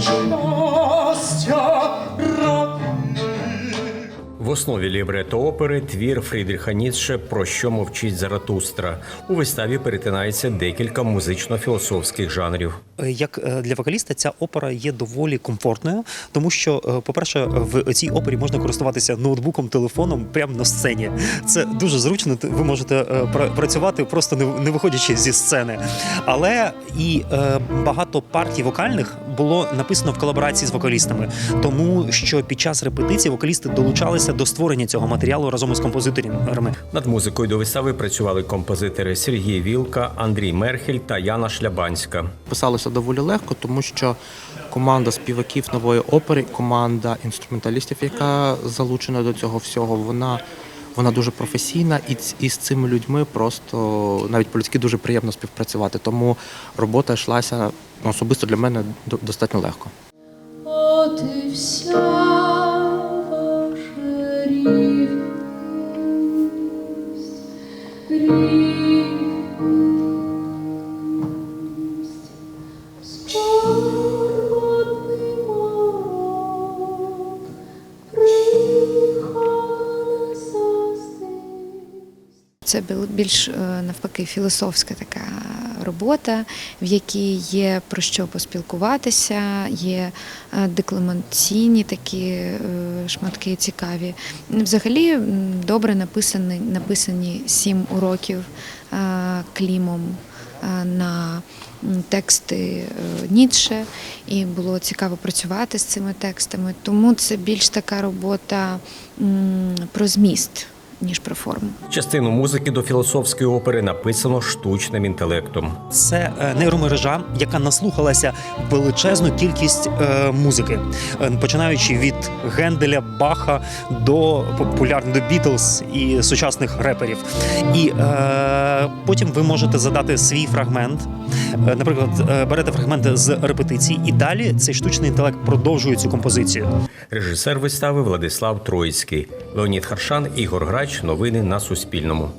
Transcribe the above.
щастя. В основі лібрето опери твір Фрідріха Ніцше «Про що мовчить Заратустра». У виставі перетинається декілька музично-філософських жанрів. Е, Як е, для вокаліста ця опера є доволі комфортною, тому що, е, по-перше, в цій опері можна користуватися ноутбуком, телефоном прямо на сцені. Це дуже зручно. Ви можете працювати просто не виходячи зі сцени. Але і багато партій вокальних було написано в колаборації з вокалістами, тому що під час репетиції вокалісти долучалися до створення цього матеріалу разом із композиторами. Над музикою до вистави працювали композитори Сергій Вілка, Андрій Мерхель та Яна Шлябанська. Писалося доволі легко, тому що команда співаків нової опери, команда інструменталістів, яка залучена до цього всього, вона, вона дуже професійна, і, і з цими людьми просто навіть по-людськи дуже приємно співпрацювати. Тому робота йшлася ну, особисто для мене до- достатньо легко. От і вся Це більш е, навпаки філософська така робота, в якій є про що поспілкуватися, є е, декламаційні такі е, шматки цікаві. Взагалі добре написані, написані сім уроків клімом на тексти Ніцше, і було цікаво працювати з цими текстами. Тому це більш така робота про зміст, ніж про форму. Частину музики до філософської опери написано штучним інтелектом. Це е, нейромережа, яка наслухалася величезну кількість е, музики, Е, починаючи від Генделя, Баха до популярних до Бітлз і сучасних реперів. І е, потім ви можете задати свій фрагмент. Наприклад, берете фрагмент з репетиції, і далі цей штучний інтелект продовжує цю композицію. Режисер вистави Владислав Троїцький, Леонід Харшан, Ігор Грач. Новини на Суспільному.